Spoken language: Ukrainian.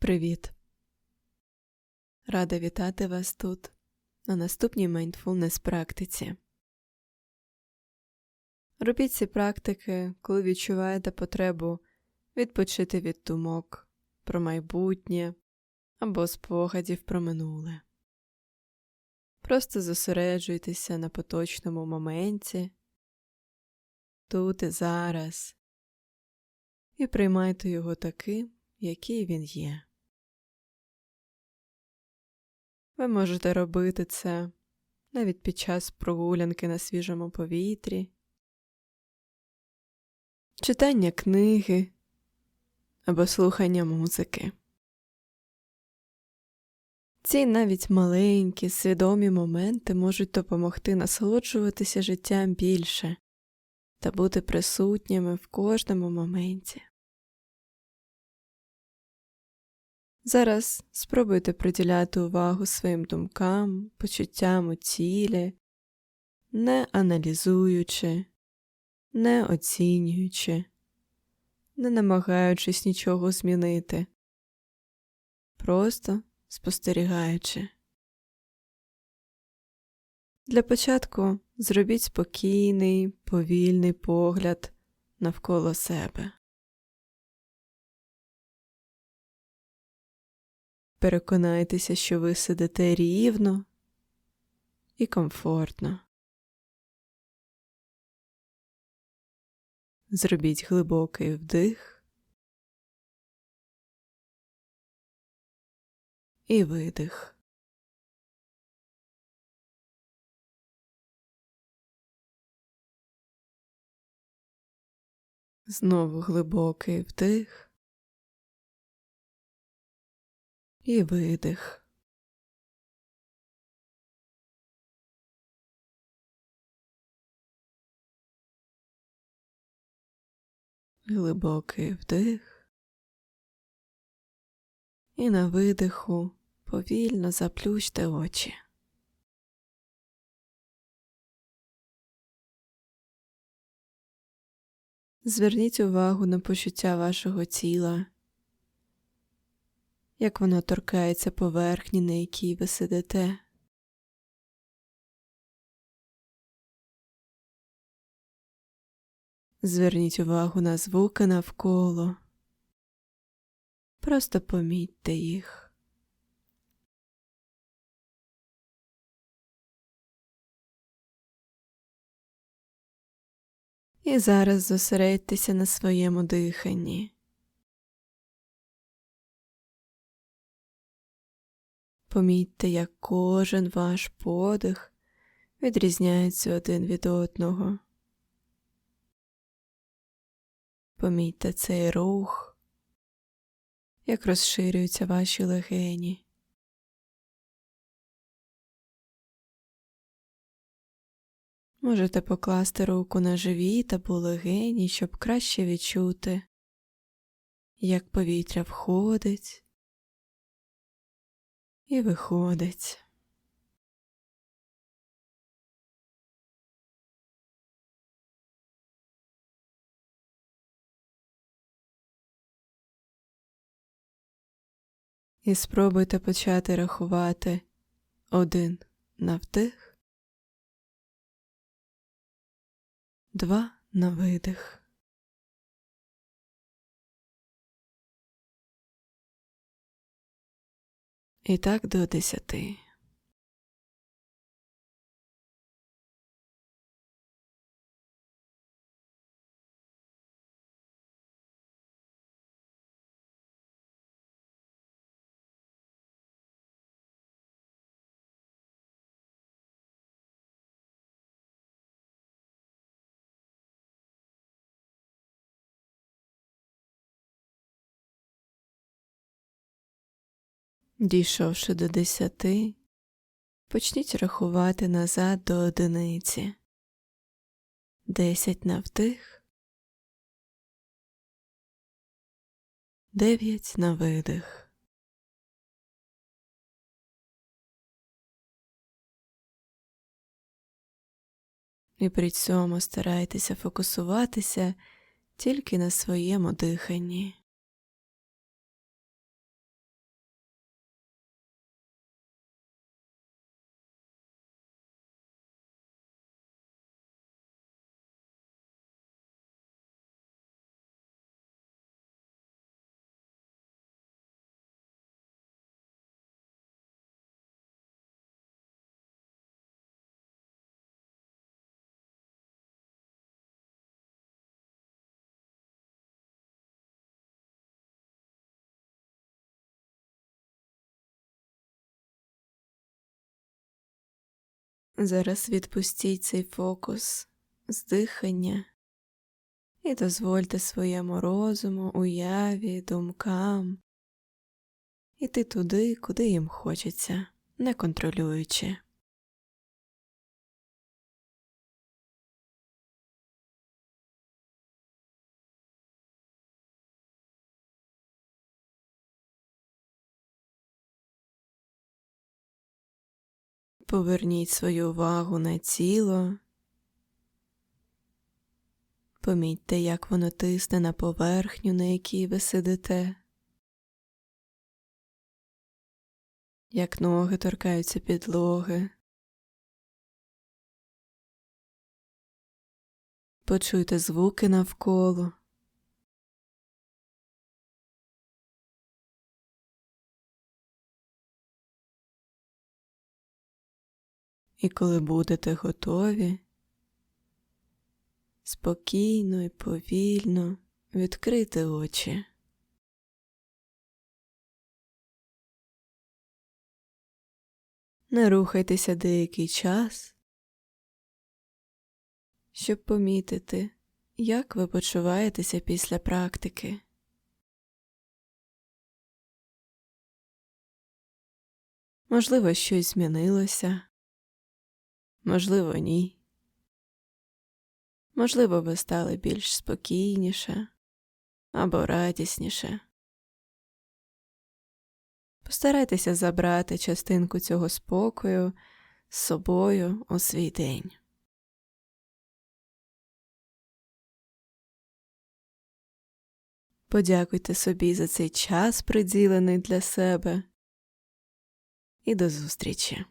Привіт! Рада вітати вас тут на наступній mindfulness практиці. Робіть ці практики, коли відчуваєте потребу відпочити від думок про майбутнє або спогадів про минуле. Просто зосереджуйтеся на поточному моменті, тут і зараз, і приймайте його таким, який він є. Ви можете робити це навіть під час прогулянки на свіжому повітрі, читання книги або слухання музики. Ці навіть маленькі, свідомі моменти можуть допомогти насолоджуватися життям більше та бути присутніми в кожному моменті. Зараз спробуйте приділяти увагу своїм думкам, почуттям у тілі, не аналізуючи, не оцінюючи, не намагаючись нічого змінити, просто спостерігаючи. Для початку зробіть спокійний, повільний погляд навколо себе. Переконайтеся, що ви сидите рівно і комфортно. Зробіть глибокий вдих і видих. Знову глибокий вдих. І видих. Глибокий вдих. І на видиху повільно заплющте очі. Зверніть увагу на почуття вашого тіла як воно торкається поверхні, на якій ви сидите. Зверніть увагу на звуки навколо, просто помітьте їх. І зараз зосередьтеся на своєму диханні. Помітьте, як кожен ваш подих відрізняється один від одного. Помітьте цей рух, як розширюються ваші легені. Можете покласти руку на живіт або легені, щоб краще відчути, як повітря входить і виходить. І спробуйте почати рахувати один на вдих, два на видих. І так до десяти. Дійшовши до десяти, почніть рахувати назад до одиниці. Десять на вдих, дев'ять на видих. І при цьому старайтеся фокусуватися тільки на своєму диханні. Зараз відпустіть цей фокус з дихання і дозвольте своєму розуму, уяві, думкам іти туди, куди їм хочеться, не контролюючи. Поверніть свою увагу на тіло. Помітьте, як воно тисне на поверхню, на якій ви сидите, як ноги торкаються підлоги. Почуйте звуки навколо. І коли будете готові, спокійно і повільно відкрити очі. Не рухайтеся деякий час, щоб помітити, як ви почуваєтеся після практики. Можливо, щось змінилося, можливо, ні. Можливо, ви стали більш спокійніше або радісніше. Постарайтеся забрати частинку цього спокою з собою у свій день. Подякуйте собі за цей час, приділений для себе, і до зустрічі!